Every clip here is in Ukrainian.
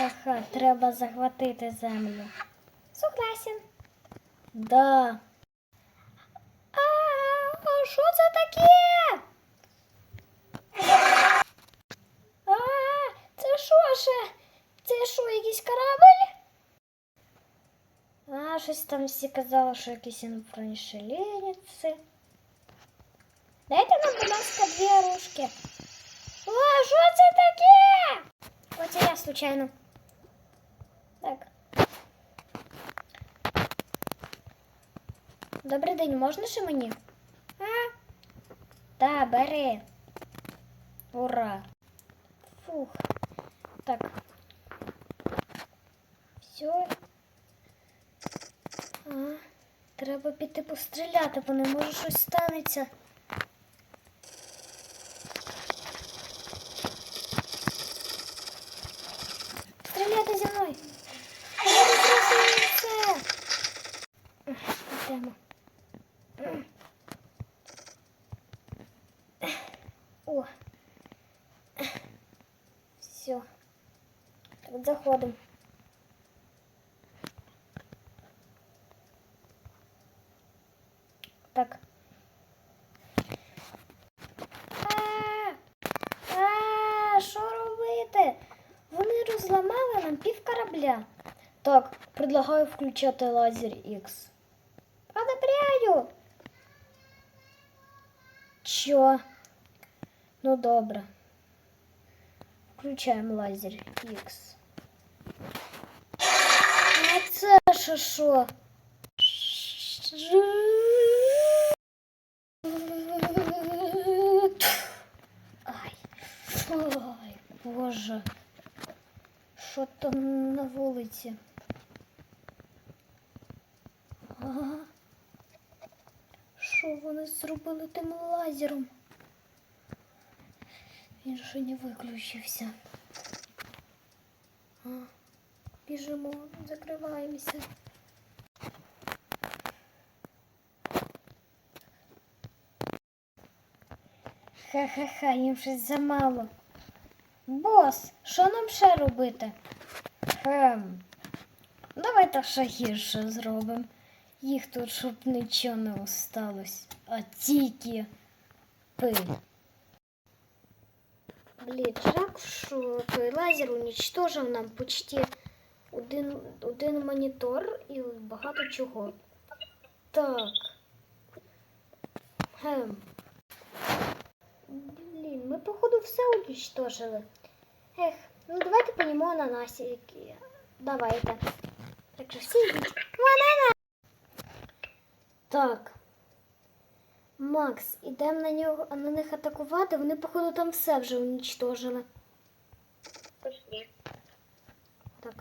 Ха-ха, треба захватити землю. Согласен. Да. А, а що це таке? А, це що ще? Це що, якийсь корабль? А, щось там всі казали, що якісь інфраншелениці. Дайте нам, будь ласка, дві оружки. О, що це таке? Оце я случайно. Добрий день, можна ще мені? А? Та, бери. Ура. Фух. Так. Все. А, треба піти постріляти, бо не може щось станеться. Так, заходимо. Так. А, що робити? Вони розламали нам пів корабля. Так, предлагаю включати лазер X. Одобряю. Чо? Ну добре. Включаємо лазер X. А це що що? Ай. Ой, боже. Що там на вулиці? Ага. Що вони зробили тим лазером? Він ще не виключився. А, біжимо, закриваємося. Ха-ха-ха, їм щось замало. Бос, що нам ще робити? Хем. Давайте ще гірше зробимо. Їх тут, щоб нічого не осталось, а тільки пиль. Блін, жалко, що той лазер унічтожив нам почти один, один монітор і багато чого. Так. Хем. Блін, ми, походу, все уничтожили. Ех, ну давайте поїмо ананасики. Давайте. Так що всі йдіть. Так. Макс, ідемо на нього на них атакувати. Вони, походу, там все вже уничтожили. Пошли. Так.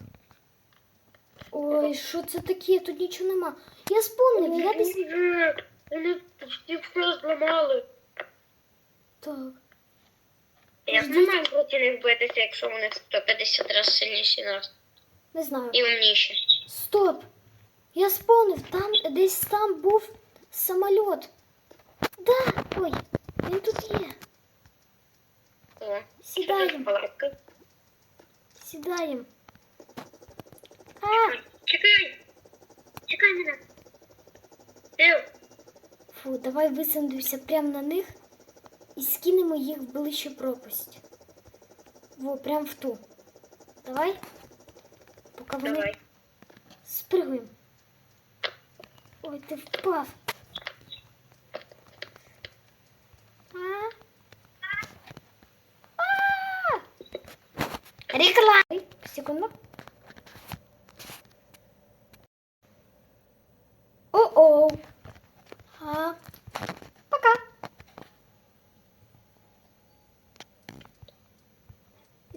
Ой, що це таке? Тут нічого нема. Я спомнив, я десь. Уже, Вони почти все зламали. Так. Як ми маємо проти них битися, якщо вони 150 разів сильніші нас Не знаю. і умніші? Стоп! Я спомнив, там десь там був самоліт. Да, ой, він тут є. О, Сідаємо. що за палатка? Сідаємо. А! давай висадимося прямо на них і скинемо їх в ближчу пропасть. Во, прям в ту. Давай. Поки вони давай. спригуємо. Ой, ти впав. А? А! Реклама. Секунду.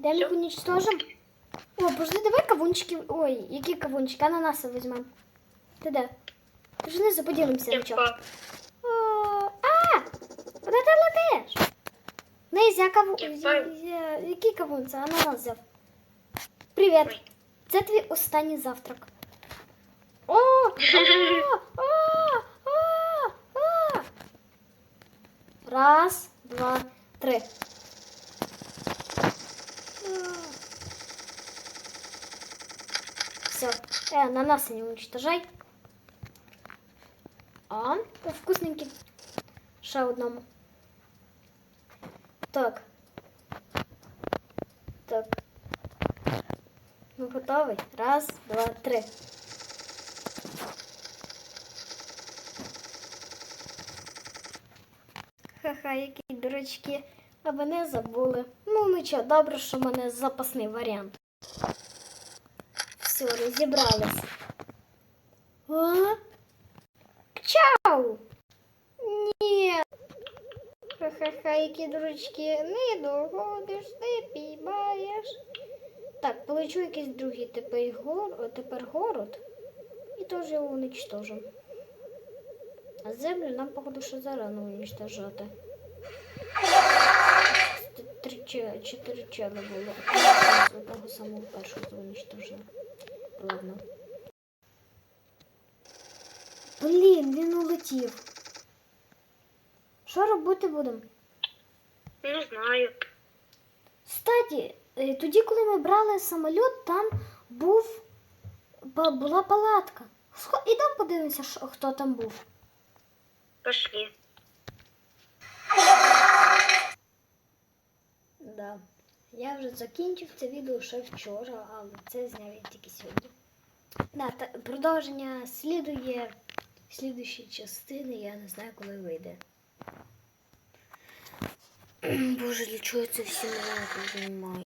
Дай їх уничтожим. О, подожди, давай кавунчики. Ой, які кавунчики? Ананаси візьмемо. Ти де? Ти ж не поділимося Я нічого. впав. О, а! Куди ти летиш? Низя кавун. Я впав. Який кавун? Це ананас взяв. Привіт. Ой. Це твій останній завтрак. О! О! О! О! О! Раз, два, три. Все. Э, ананасы не уничтожай. А, вкусненький. Ще одному. Так. Так. Ну, готовий? Раз, два, три. Ха-ха, які дурачки. А вони забули. Ну, нічого, добре, що в мене запасний варіант. Все, розібрались. А? Ні. Ха-ха-ха, які дурачки. Не доходиш, не піймаєш. Так, полечу якийсь другий тепер, гор... тепер город. І теж його уничтожим. А землю нам, походу, ще зарано уничтожати. Три чотири чела було. Одного самого першого уничтожили. Ладно. Блін, він улетів. Що робити будемо? Не знаю. Кстати, е, тоді, коли ми брали самоліт, там був була палатка. Схо- Ідемо подивимося, хто там був. Пошли. Да. Я вже закінчив це відео ще вчора, але це зняв я тільки сьогодні. Да, та, продовження слідує в слідущій частини, я не знаю, коли вийде. Боже, для чого це всі не знімаю?